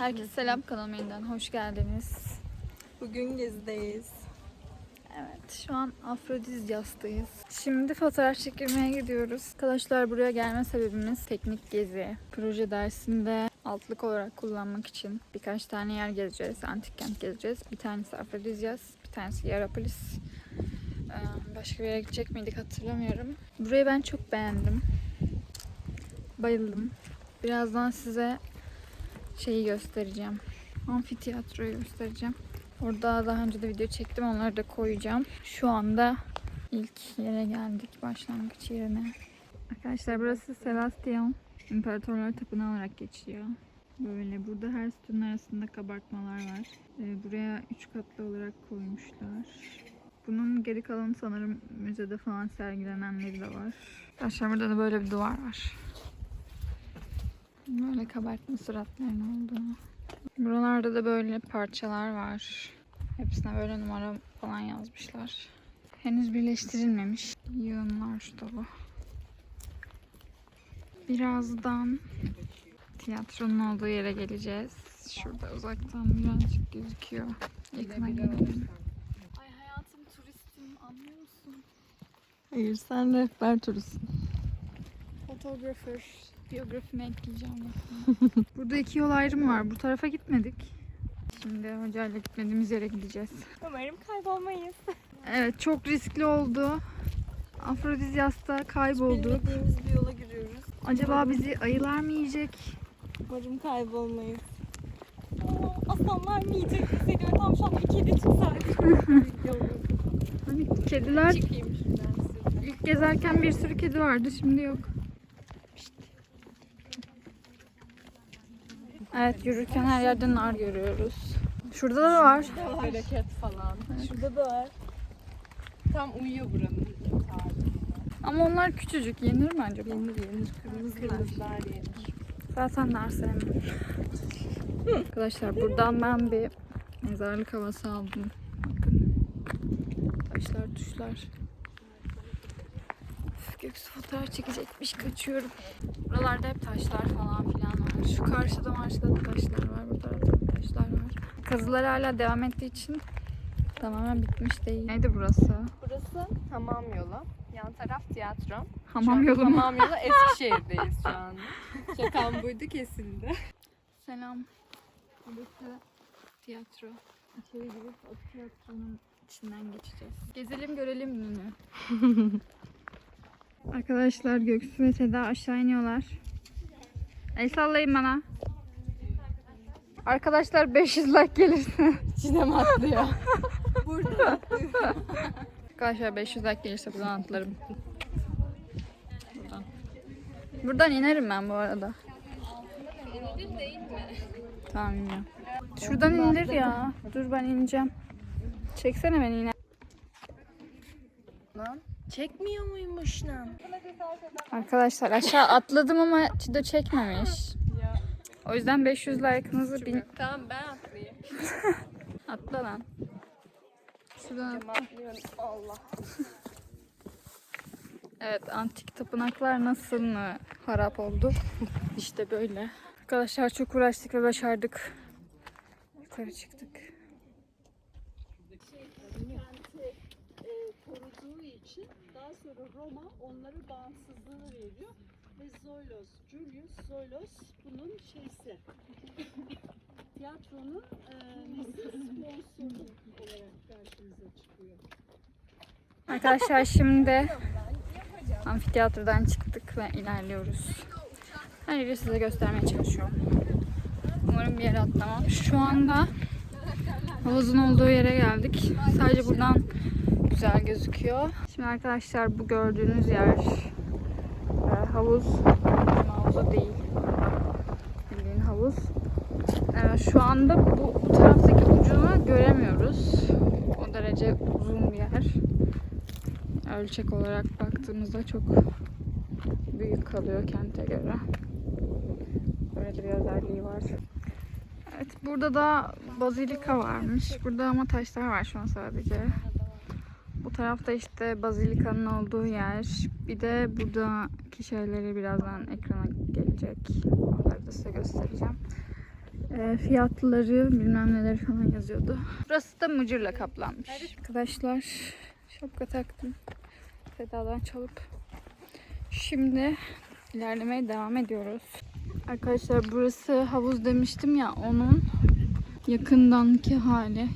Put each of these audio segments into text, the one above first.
Herkese selam kanalıma yeniden hoş geldiniz. Bugün gezideyiz. Evet şu an Afrodizyas'tayız. Şimdi fotoğraf çekilmeye gidiyoruz. Arkadaşlar buraya gelme sebebimiz teknik gezi. Proje dersinde altlık olarak kullanmak için birkaç tane yer gezeceğiz. Antik kent gezeceğiz. Bir tanesi Afrodizyas, bir tanesi Hierapolis. Ee, Başka bir yere gidecek miydik hatırlamıyorum. Burayı ben çok beğendim. Bayıldım. Birazdan size şeyi göstereceğim. Amfiteyatroyu göstereceğim. Orada daha önce de video çektim. Onları da koyacağım. Şu anda ilk yere geldik. Başlangıç yerine. Arkadaşlar burası Sebastian. İmparatorlar Tapınağı olarak geçiyor. Böyle burada her sütunun arasında kabartmalar var. Ee, buraya üç katlı olarak koymuşlar. Bunun geri kalanı sanırım müzede falan sergilenenleri de var. Arkadaşlar burada da böyle bir duvar var. Böyle kabartma suratların olduğu. Buralarda da böyle parçalar var. Hepsine böyle numara falan yazmışlar. Henüz birleştirilmemiş. Yığınlar şu da bu. Birazdan tiyatronun olduğu yere geleceğiz. Şurada uzaktan birazcık gözüküyor. Yakına gelelim. Ay hayatım turistim anlıyor musun? Hayır sen rehber turistsin. Fotoğrafır. Biyografime ekleyeceğim. Burada iki yol ayrımı var. Bu tarafa gitmedik. Şimdi hocayla gitmediğimiz yere gideceğiz. Umarım kaybolmayız. Evet çok riskli oldu. Afrodizyas'ta kaybolduk. Bilmediğimiz bir yola giriyoruz. Acaba bizi ayılar mı yiyecek? Umarım kaybolmayız. Aa, aslanlar mı yiyecek seni ve tavşan bir kedi çıksaydı. Hani kediler ilk gezerken bir sürü kedi vardı şimdi yok. Evet yürürken her yerden nar görüyoruz. Şurada da var. Hareket falan. Şurada da var. Tam uyuyor buranın. Ama onlar küçücük. Yenir mi acaba? Yenir yenir. Kırmızılar. Kırmızılar yenir. Zaten nar sevmem. Arkadaşlar buradan ben bir mezarlık havası aldım. Bakın. Taşlar tuşlar. Göksu fotoğraf çekecekmiş kaçıyorum. Buralarda hep taşlar falan filan var. Şu karşıda marşıda da taşlar var. Burada da taşlar var. Kazılar hala devam ettiği için tamamen bitmiş değil. Neydi burası? Burası Hamam Yolu. Yan taraf tiyatro. Hamam yolu mu? Hamam Yolu Eskişehir'deyiz şu anda. Şakam buydu kesildi. Selam. Burası tiyatro. İçeri girip o tiyatronun içinden geçeceğiz. Gezelim görelim yine. Arkadaşlar Göksu ve Seda aşağı iniyorlar. El sallayın bana. Arkadaşlar 500 like gelirse. İçine mi atlıyor? Burada atlıyor. Arkadaşlar 500 like gelirse buradan atlarım. Buradan. Buradan inerim ben bu arada. Tamam iniyorum. Şuradan inilir ya. Dur ben ineceğim. Çeksene beni yine. Lan çekmiyor muymuş lan? Arkadaşlar aşağı atladım ama Çido çekmemiş. O yüzden 500 like'ınızı bin... Tamam ben atlayayım. Atla lan. Şuradan atla. Allah. Evet antik tapınaklar nasıl mı harap oldu? İşte böyle. Arkadaşlar çok uğraştık ve başardık. Yukarı çıktık. kenti e, koruduğu için daha sonra Roma onlara bağımsızlığını veriyor ve Zoilos, Julius Zoilos bunun şeysi. Tiyatronun e, sponsoru olarak karşımıza çıkıyor. Arkadaşlar şimdi amfiteyatrodan çıktık ve ilerliyoruz. Her yeri size göstermeye çalışıyorum. Umarım bir yere atlamam. Şu anda havuzun olduğu yere geldik. Sadece buradan güzel gözüküyor. Şimdi arkadaşlar bu gördüğünüz yer e, havuz. Havuzu değil. Bildiğin havuz. E, şu anda bu, taraftaki ucunu göremiyoruz. O derece uzun bir yer ölçek olarak baktığımızda çok büyük kalıyor kente göre. Böyle bir özelliği var. Evet burada da bazilika varmış. Burada ama taşlar var şu an sadece. Bu tarafta işte bazilikanın olduğu yer. Bir de buradaki şeyleri birazdan ekrana gelecek. Onları da size göstereceğim. e, fiyatları bilmem neleri falan yazıyordu. Burası da mıcırla kaplanmış. Arkadaşlar şapka taktım. Sedadan çalıp. Şimdi ilerlemeye devam ediyoruz. Arkadaşlar burası havuz demiştim ya onun yakındanki hali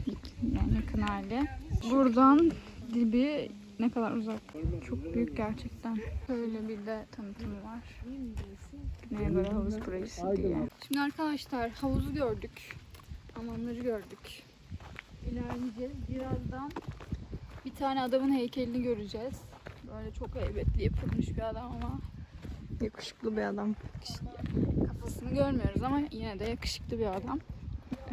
yani yakın hali. Buradan dibi ne kadar uzak. Çok büyük gerçekten. Böyle bir de tanıtımı var. Göre havuz projesi diye. Şimdi arkadaşlar havuzu gördük. Hamamları gördük. İlerleyeceğiz. Birazdan bir tane adamın heykelini göreceğiz. Böyle çok heybetli yapılmış bir adam ama Yakışıklı bir adam. kafasını görmüyoruz ama yine de yakışıklı bir adam.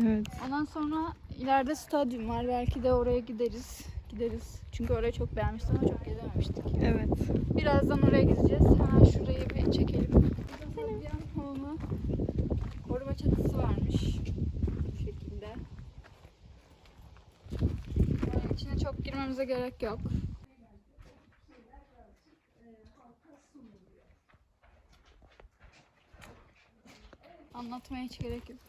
Evet. Ondan sonra ileride stadyum var. Belki de oraya gideriz. Gideriz. Çünkü orayı çok beğenmiştim ama çok gezememiştik. Evet. Birazdan oraya gideceğiz. Hemen şurayı bir çekelim. Stadyum havunu koruma çatısı varmış. Bu şekilde. Yani içine çok girmemize gerek yok. Anlatmaya hiç gerek yok.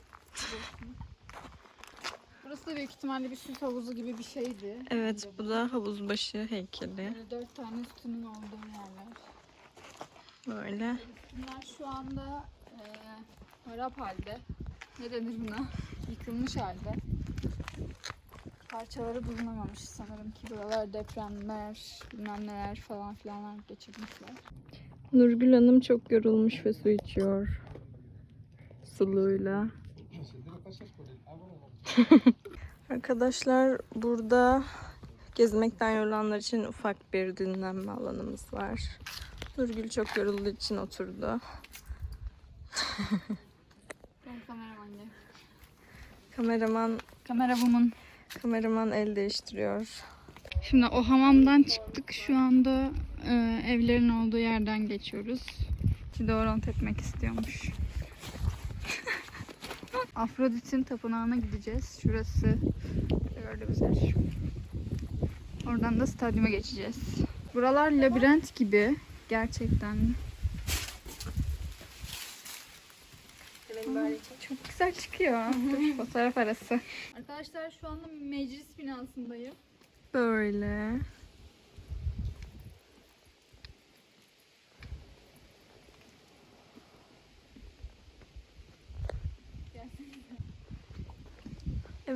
Burası da büyük ihtimalle bir süs havuzu gibi bir şeydi. Evet bu da havuzbaşı heykeli. Böyle dört tane sütunun olduğu yerler. Böyle. Bunlar şu anda e, harap halde. Ne denir buna? Yıkılmış halde. Parçaları bulunamamış sanırım ki buralar depremler, bilmem neler falan filanlar geçirmişler. Nurgül Hanım çok yorulmuş ve su içiyor. Suluyla. Arkadaşlar burada gezmekten yorulanlar için ufak bir dinlenme alanımız var. Nurgül çok yorulduğu için oturdu. Ben kameraman gel. Kameraman Kamera woman. kameraman el değiştiriyor. Şimdi o hamamdan çıktık. Şu anda e, evlerin olduğu yerden geçiyoruz. Çiğdoron tepmek istiyormuş. Afrodit'in tapınağına gideceğiz. Şurası gördüğümüz yer. Oradan da stadyuma geçeceğiz. Buralar labirent gibi. Gerçekten. Çok güzel çıkıyor. Dur, fotoğraf arası. Arkadaşlar şu anda meclis binasındayım. Böyle.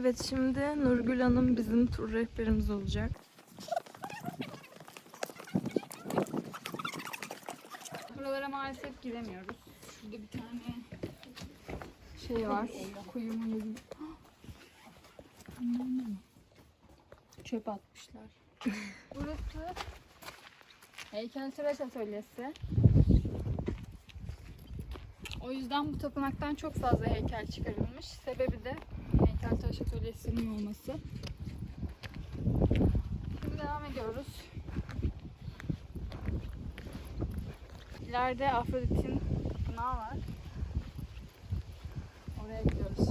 Evet şimdi Nurgül Hanım bizim tur rehberimiz olacak. Buralara maalesef giremiyoruz. Şurada bir tane şey var. Muyu gibi. Çöp atmışlar. Burası heykeltıraş atölyesi. O yüzden bu tapınaktan çok fazla heykel çıkarılmış. Sebebi de heykeltıraş atölyesinin olması. Şimdi devam ediyoruz. İleride Afrodit'in tapınağı var. Oraya gidiyoruz.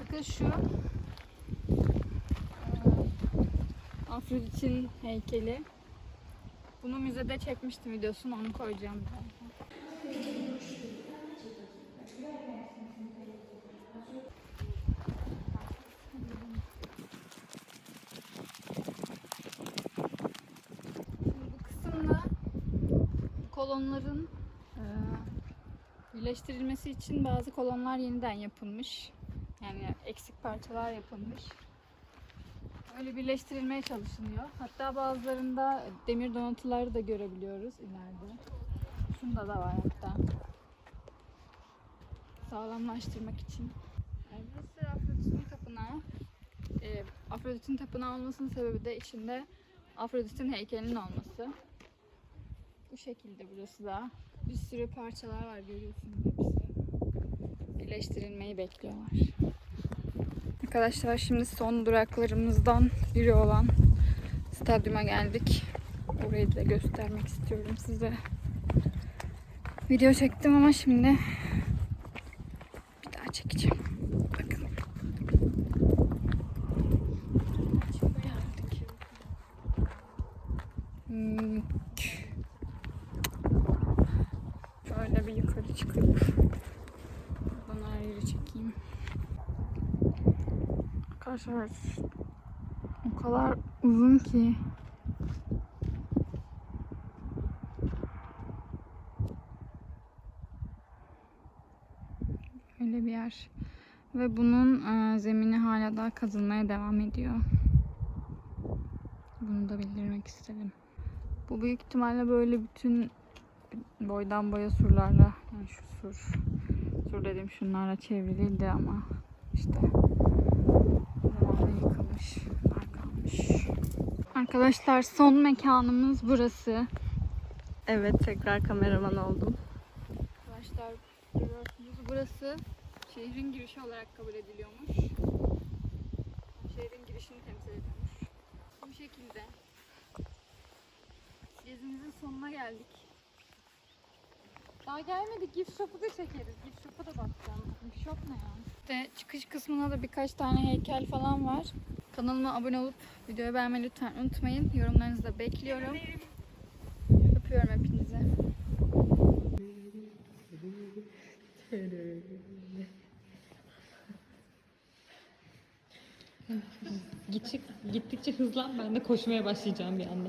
Bakın şu Afrodit'in heykeli. Bunu müzede çekmiştim videosunu onu koyacağım. birazdan. Şimdi bu kısımda kolonların eee, birleştirilmesi için bazı kolonlar yeniden yapılmış. Yani eksik parçalar yapılmış. Öyle birleştirilmeye çalışılıyor. Hatta bazılarında demir donatıları da görebiliyoruz ileride. Şunda da var hatta. Sağlamlaştırmak için. Yani burası Afrodit'in tapınağı. Ee, Afrodit'in tapınağı olmasının sebebi de içinde Afrodit'in heykelinin olması. Bu şekilde burası da. Bir sürü parçalar var görüyorsunuz hepsi. Birleştirilmeyi bekliyorlar. Arkadaşlar şimdi son duraklarımızdan biri olan stadyuma geldik. Orayı da göstermek istiyorum size. Video çektim ama şimdi bir daha çekeceğim. Bakın. Geldik. Hmm. bir yukarı çıkayım. Buradan her yeri çekeyim. Arkadaşlar o kadar uzun ki. Öyle bir yer. Ve bunun e, zemini hala daha kazılmaya devam ediyor. Bunu da bildirmek istedim. Bu büyük ihtimalle böyle bütün boydan boya surlarla yani şu sur sur dedim şunlarla çevriliydi ama işte yıkılmış kalmış. Arkadaşlar son mekanımız burası. Evet tekrar kameraman oldum. Arkadaşlar görüyorsunuz burası şehrin girişi olarak kabul ediliyormuş. Şehrin girişini temsil ediyormuş. Bu şekilde. Gezimizin sonuna geldik. Daha gelmedik. Gift shop'u da çekeriz. Gift shop'a da bakacağım. Gift shop ne ya? İşte çıkış kısmında da birkaç tane heykel falan var. Kanalıma abone olup videoyu beğenmeyi lütfen unutmayın. Yorumlarınızı da bekliyorum. Öpüyorum hepinizi. Gittikçe, gittikçe hızlan ben de koşmaya başlayacağım bir anda.